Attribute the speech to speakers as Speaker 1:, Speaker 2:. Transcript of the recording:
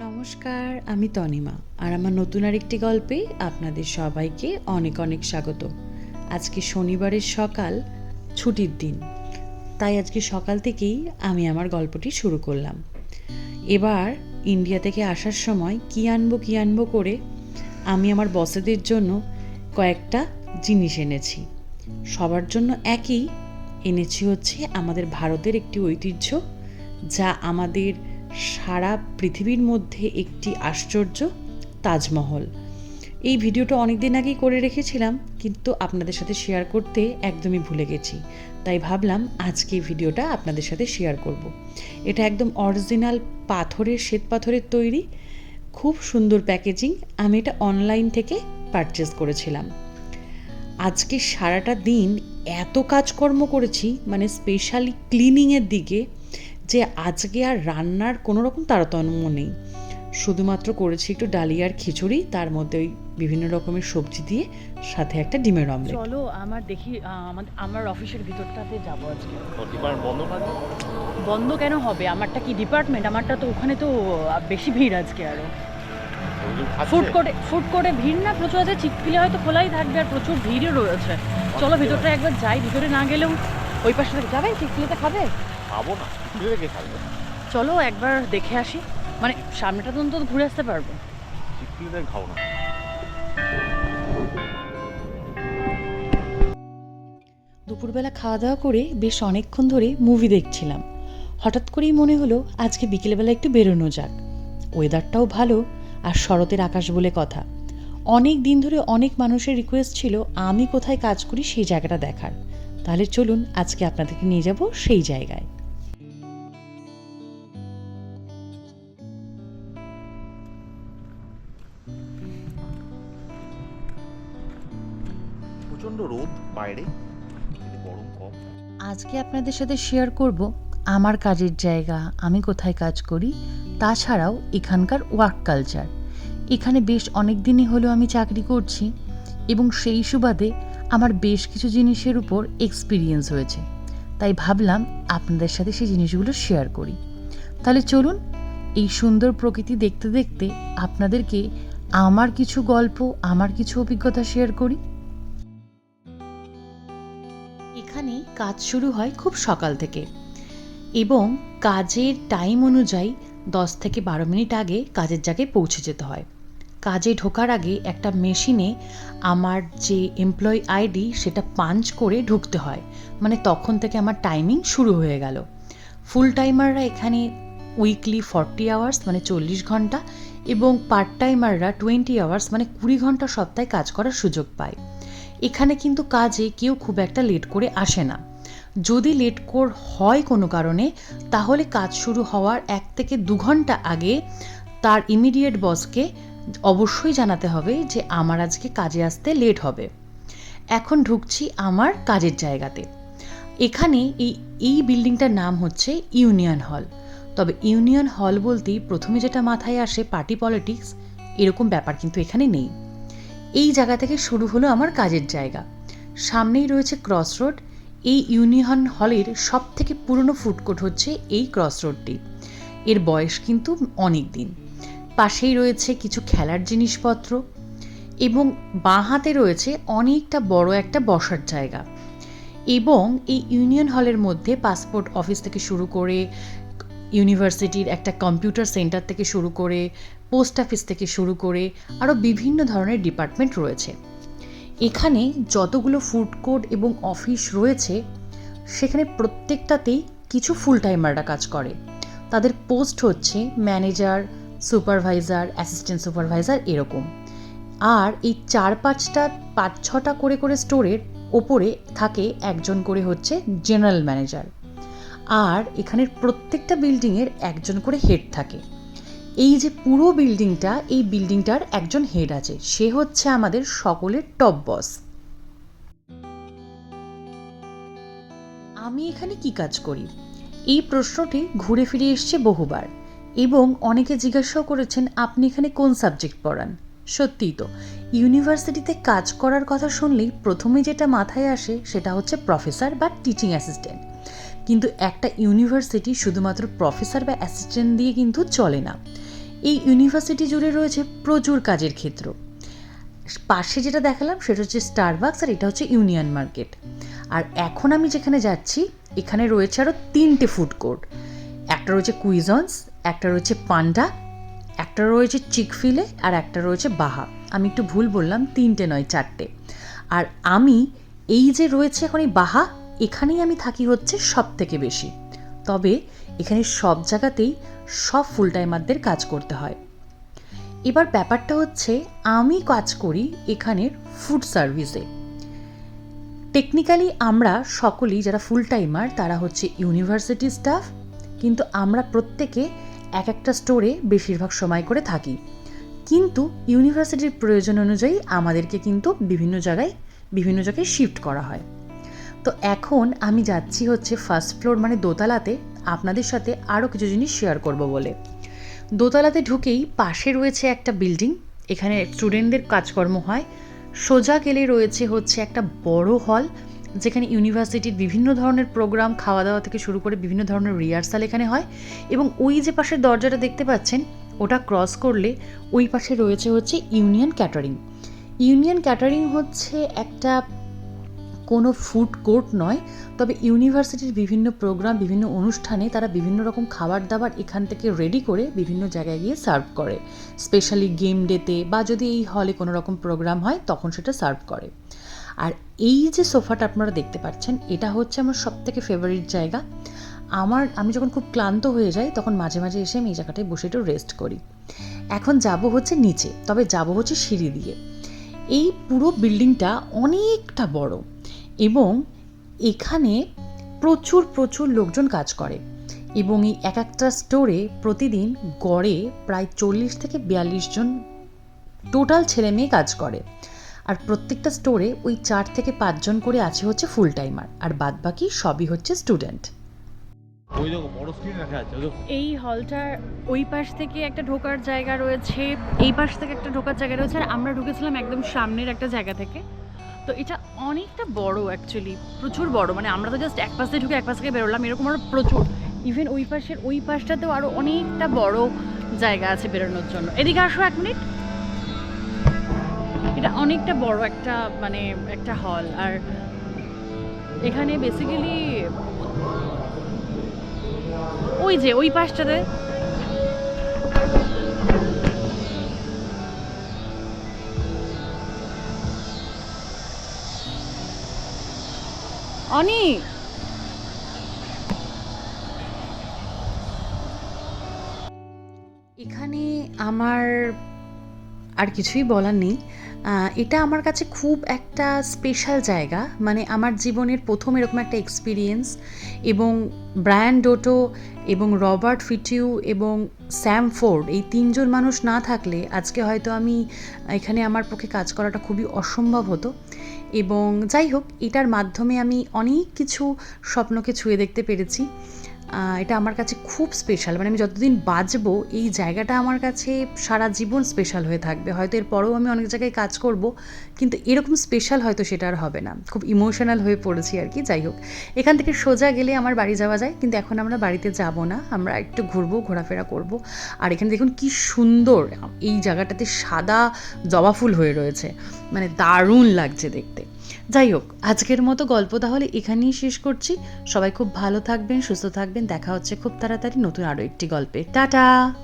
Speaker 1: নমস্কার, আমি তনিমা। আর আমার নতুন আরেকটি গল্পে আপনাদের সবাইকে অনেক অনেক স্বাগত। আজকে শনিবারের সকাল, ছুটির দিন। তাই আজকে সকাল থেকেই আমি আমার গল্পটি শুরু করলাম। এবার ইন্ডিয়া থেকে আসার সময় কী আনব কী আনব করে আমি আমার বসেদের জন্য কয়েকটা জিনিস এনেছি। সবার জন্য একই এনেছি হচ্ছে আমাদের ভারতের একটি ঐতিহ্য, যা আমাদের সারা পৃথিবীর মধ্যে একটি আশ্চর্য তাজমহল। এই ভিডিওটা অনেক দিন আগেই করে রেখেছিলাম, কিন্তু আপনাদের সাথে শেয়ার করতে একদমই ভুলে গেছি। তাই ভাবলাম আজকে ভিডিওটা আপনাদের সাথে শেয়ার করব। এটা একদম অরিজিনাল পাথরের, শ্বেত পাথরের তৈরি, খুব সুন্দর প্যাকেজিং আমি এটা অনলাইন থেকে পারচেস করেছিলাম। আজকে সারাটা দিন এত কাজকর্ম করেছি মানে স্পেশালি ক্লিনিংয়ের দিকে যে আজকে আর রান্নার কোনো রকম তারতম্য নেই। শুধুমাত্র করেছি একটু ডালিয়ার খিচুড়ি তার মধ্যে ওই বিভিন্ন রকমের সবজি দিয়ে সাথে একটা ডিমের অমলেট
Speaker 2: চলো আমার দেখি আমার অফিসের ভিতরটাতে যাব আজকে।
Speaker 3: বন্ধ
Speaker 2: বন্ধ কেন হবে? আমারটা কি ডিপার্টমেন্ট? আমারটা তো ওখানে তো বেশি ভিড় আজকে
Speaker 3: আরও।
Speaker 2: ফুড কোর্টে ফুড কোর্টে ভিড় না? প্রচুর আছে চিকপিলে হয়তো খোলাই থাকবে আর প্রচুর ভিড়ও রয়েছে। চলো ভিতরটা একবার যাই ভিতরে না গেলেও ওই পাশে থেকে যাবে? চিকপিলেতে খাবে?
Speaker 3: খাব না কিছু রেখে খাবে।
Speaker 2: চলো একবার দেখে আসি। মানে সামনেটা তো অন্তত ঘুরে আসতে পারব।
Speaker 3: চিপকিলিতে খাও না।
Speaker 1: দুপুরবেলা খাওয়া দাওয়া করে বেশ অনেকক্ষণ ধরে মুভি দেখছিলাম। হঠাৎ করেই মনে হলো আজকে বিকেলবেলা একটু বেরোনো যাক। ওয়েদারটাও ভালো আর শরতের আকাশ বলে কথা। অনেক দিন ধরে অনেক মানুষের রিকোয়েস্ট ছিল আমি কোথায় কাজ করি সেই জায়গাটা দেখার। তাহলে চলুন আজকে আপনাদেরকে নিয়ে যাব সেই জায়গায়।
Speaker 3: প্রচণ্ড রোদ বাইরে গরম কম।
Speaker 1: আজকে আপনাদের সাথে শেয়ার করব আমার কাজের জায়গা আমি কোথায় কাজ করি তাছাড়াও এখানকার ওয়ার্ক কালচার এখানে বেশ অনেক দিনই হলো আমি চাকরি করছি এবং সেই সুবাদে আমার বেশ কিছু জিনিসের উপর এক্সপিরিয়েন্স হয়েছে। তাই ভাবলাম আপনাদের সাথে সেই জিনিসগুলো শেয়ার করি। তাহলে চলুন, এই সুন্দর প্রকৃতি দেখতে দেখতে আপনাদেরকে আমার কিছু গল্প, আমার কিছু অভিজ্ঞতা শেয়ার করি। এখানে কাজ শুরু হয় খুব সকাল থেকে এবং কাজের টাইম অনুযায়ী দশ থেকে বারো মিনিট আগে কাজের জায়গায় পৌঁছে যেতে হয়। কাজে ঢোকার আগে একটা মেশিনে আমার যে এমপ্লয়ি আইডি সেটা পাঞ্চ করে ঢুকতে হয়। মানে তখন থেকে আমার টাইমিং শুরু হয়ে গেল। ফুল টাইমাররা এখানে উইকলি ফর্টি আওয়ার্স মানে চল্লিশ ঘণ্টা এবং পার্ট টাইমাররা টোয়েন্টি আওয়ার্স মানে কুড়ি ঘণ্টা সপ্তাহে কাজ করার সুযোগ পায়। এখানে কিন্তু কাজে কেউ খুব একটা লেট করে আসে না। যদি লেট কর হয় কোনো কারণে, তাহলে কাজ শুরু হওয়ার এক থেকে দু ঘণ্টা আগে তার ইমিডিয়েট বসকে অবশ্যই জানাতে হবে যে আমার আজকে কাজে আসতে লেট হবে। এখন ঢুকছি আমার কাজের জায়গাতে। এখানে এই এই বিল্ডিংটার নাম হচ্ছে ইউনিয়ন হল। তবে ইউনিয়ন হল বলতেই প্রথমে যেটা মাথায় আসে পার্টি পলিটিক্স, এরকম ব্যাপার কিন্তু এখানে নেই। এই জায়গা থেকে শুরু হলো আমার কাজের জায়গা। সামনেই রয়েছে ক্রস রোড এই ইউনিয়ন হলের সব থেকে পুরনো ফুডকোর্ট হচ্ছে এই ক্রস রোডটি এর বয়স কিন্তু অনেক দিন। পাশেই রয়েছে কিছু খেলার জিনিসপত্র এবং বাঁ হাতে রয়েছে অনেকটা বড় একটা বসার জায়গা এবং এই ইউনিয়ন হলের মধ্যে পাসপোর্ট অফিস থেকে শুরু করে ইউনিভার্সিটির একটা কম্পিউটার সেন্টার থেকে শুরু করে পোস্ট অফিস থেকে শুরু করে আরও বিভিন্ন ধরনের ডিপার্টমেন্ট রয়েছে। এখানে যতগুলো ফুড কোর্ট এবং অফিস রয়েছে, সেখানে প্রত্যেকটাতেই কিছু ফুল টাইমাররা কাজ করে। তাদের পোস্ট হচ্ছে ম্যানেজার সুপারভাইজার অ্যাসিস্ট্যান্ট সুপারভাইজার এরকম। আর এই চার পাঁচটা, পাঁচ ছটা করে করে স্টোরের ওপরে থাকে একজন করে হচ্ছে জেনারেল ম্যানেজার আর এখানের প্রত্যেকটা বিল্ডিংয়ের একজন করে হেড থাকে। এই যে পুরো বিল্ডিংটা এই বিল্ডিংটার একজন হেড আছে। সে হচ্ছে আমাদের সকলের টপ বস আমি এখানে কি কাজ করি? এই প্রশ্নটি ঘুরে ফিরে এসছে বহুবার। এবং অনেকে জিজ্ঞাসাও করেছেন, আপনি এখানে কোন সাবজেক্ট পড়ান? সত্যিই তো। ইউনিভার্সিটিতে কাজ করার কথা শুনলেই প্রথমে যেটা মাথায় আসে সেটা হচ্ছে প্রফেসর বা টিচিং অ্যাসিস্ট্যান্ট। কিন্তু একটা ইউনিভার্সিটি শুধুমাত্র প্রফেসর বা অ্যাসিস্ট্যান্ট দিয়ে কিন্তু চলে না। এই ইউনিভার্সিটি জুড়ে রয়েছে প্রচুর কাজের ক্ষেত্র। পাশে যেটা দেখালাম সেটা হচ্ছে স্টারবাক্স আর এটা হচ্ছে ইউনিয়ন মার্কেট আর এখন আমি যেখানে যাচ্ছি, এখানে রয়েছে আরও তিনটে ফুড কোর্ট একটা রয়েছে কুইজন্স একটা রয়েছে পান্ডা, একটা রয়েছে চিকফিলে আর একটা রয়েছে বাহা। আমি একটু ভুল বললাম, তিনটে নয়, চারটে। আর আমি এই যে রয়েছে এখন এই বাহা, এখানেই আমি থাকি হচ্ছে সব থেকে বেশি। তবে এখানে সব জায়গাতেই সব ফুল টাইমারদের কাজ করতে হয়। এবার ব্যাপারটা হচ্ছে, আমি কাজ করি এখানের ফুড সার্ভিসে টেকনিক্যালি আমরা সকলেই যারা ফুল টাইমার তারা হচ্ছে ইউনিভার্সিটি স্টাফ কিন্তু আমরা প্রত্যেকে এক একটা স্টোরে বেশিরভাগ সময় করে থাকি। কিন্তু ইউনিভার্সিটির প্রয়োজন অনুযায়ী আমাদেরকে কিন্তু বিভিন্ন জায়গায় বিভিন্ন জায়গায় শিফট করা হয়। তো এখন আমি যাচ্ছি হচ্ছে ফার্স্ট ফ্লোর মানে দোতলাতে আপনাদের সাথে আরও কিছু জিনিস শেয়ার করব বলে। দোতলাতে ঢুকেই পাশে রয়েছে একটা বিল্ডিং এখানে স্টুডেন্টদের কাজকর্ম হয়। সোজা গেলে রয়েছে হচ্ছে একটা বড় হল যেখানে ইউনিভার্সিটির বিভিন্ন ধরনের প্রোগ্রাম খাওয়া দাওয়া থেকে শুরু করে বিভিন্ন ধরনের রিহার্সাল এখানে হয় এবং ওই যে পাশের দরজাটা দেখতে পাচ্ছেন, ওটা ক্রস করলে ওই পাশে রয়েছে হচ্ছে ইউনিয়ন ক্যাটারিং। ইউনিয়ন ক্যাটারিং হচ্ছে একটা কোনো ফুড কোর্ট নয়, তবে ইউনিভার্সিটির বিভিন্ন প্রোগ্রাম, বিভিন্ন অনুষ্ঠানে তারা বিভিন্ন রকম খাবার দাবার এখান থেকে রেডি করে বিভিন্ন জায়গায় গিয়ে সার্ভ করে। স্পেশালি গেম ডেতে বা যদি এই হলে কোনো রকম প্রোগ্রাম হয়, তখন সেটা সার্ভ করে। আর এই যে সোফাটা আপনারা দেখতে পাচ্ছেন, এটা হচ্ছে আমার সব থেকে ফেভারিট জায়গা। আমার, আমি যখন খুব ক্লান্ত হয়ে যাই, তখন মাঝে মাঝে এসে আমি এই জায়গাটায় বসে একটু রেস্ট করি। এখন যাব হচ্ছে নিচে, তবে যাব হচ্ছে সিঁড়ি দিয়ে। এই পুরো বিল্ডিংটা অনেকটা বড় এবং এখানে প্রচুর প্রচুর লোকজন কাজ করে এবং এই এক একটা স্টোরে প্রতিদিন গড়ে প্রায় চল্লিশ থেকে বিয়াল্লিশ জন টোটাল ছেলে মেয়ে কাজ করে। আর প্রত্যেকটা স্টোরে ওই চার থেকে পাঁচজন করে আছে হচ্ছে ফুল টাইমার আর বাদ বাকি সবই হচ্ছে স্টুডেন্ট
Speaker 3: ওই দেখো বড় স্ক্রিন দেখা। যাচ্ছে
Speaker 2: এই হলটার ওই পাশ থেকে একটা ঢোকার জায়গা রয়েছে এই পাশ থেকে একটা ঢোকার জায়গা রয়েছে আর আমরা ঢুকেছিলাম একদম সামনের একটা জায়গা থেকে। তো এটা অনেকটা বড় অ্যাকচুয়ালি প্রচুর বড় মানে আমরা তো জাস্ট এক পাশ থেকে ঢুকে এক পাশ থেকে বেরোলাম এরকম আরও প্রচুর। ইভেন ওই পাশের ওই পাশটাতেও আরও অনেকটা বড় জায়গা আছে বেরোনোর জন্য। এদিকে আসো এক মিনিট এটা অনেকটা বড় একটা মানে একটা হল আর এখানে বেসিক্যালি ওই যে, ওই পাশটাতে অনি!
Speaker 1: এখানে আমার আর কিছুই বলার নেই। এটা আমার কাছে খুব একটা স্পেশাল জায়গা। মানে আমার জীবনের প্রথম এরকম একটা এক্সপিরিয়েন্স এবং ব্রায়ান ডোটো এবং রবার্ট ফিটিউ এবং স্যাম ফোর্ড এই তিনজন মানুষ না থাকলে আজকে হয়তো আমি এখানে আমার পক্ষে কাজ করাটা খুবই অসম্ভব হতো। এবং যাই হোক, এটার মাধ্যমে আমি অনেক কিছু স্বপ্নকে ছুঁয়ে দেখতে পেরেছি। এটা আমার কাছে খুব স্পেশাল মানে আমি যতদিন বাঁচবো, এই জায়গাটা আমার কাছে সারা জীবন স্পেশাল হয়ে থাকবে। হয়তো এরপরেও আমি অনেক জায়গায় কাজ করব, কিন্তু এরকম স্পেশাল হয়তো সেটা আর হবে না। খুব ইমোশনাল হয়ে পড়েছি আর কি, যাই হোক। এখান থেকে সোজা গেলে আমার বাড়ি যাওয়া যায়, কিন্তু এখন আমরা বাড়িতে যাব না। আমরা একটু ঘুরবো, ঘোরাফেরা করব। আর এখানে দেখুন কি সুন্দর, এই জায়গাটাতে সাদা জবা ফুল হয়ে রয়েছে। মানে দারুণ লাগছে দেখতে। যাই হোক, আজকের মতো গল্প তাহলে এখানেই শেষ করছি। সবাই খুব ভালো থাকবেন, সুস্থ থাকবেন। দেখা হচ্ছে খুব তাড়াতাড়ি নতুন আরও একটি গল্পে। টাটা!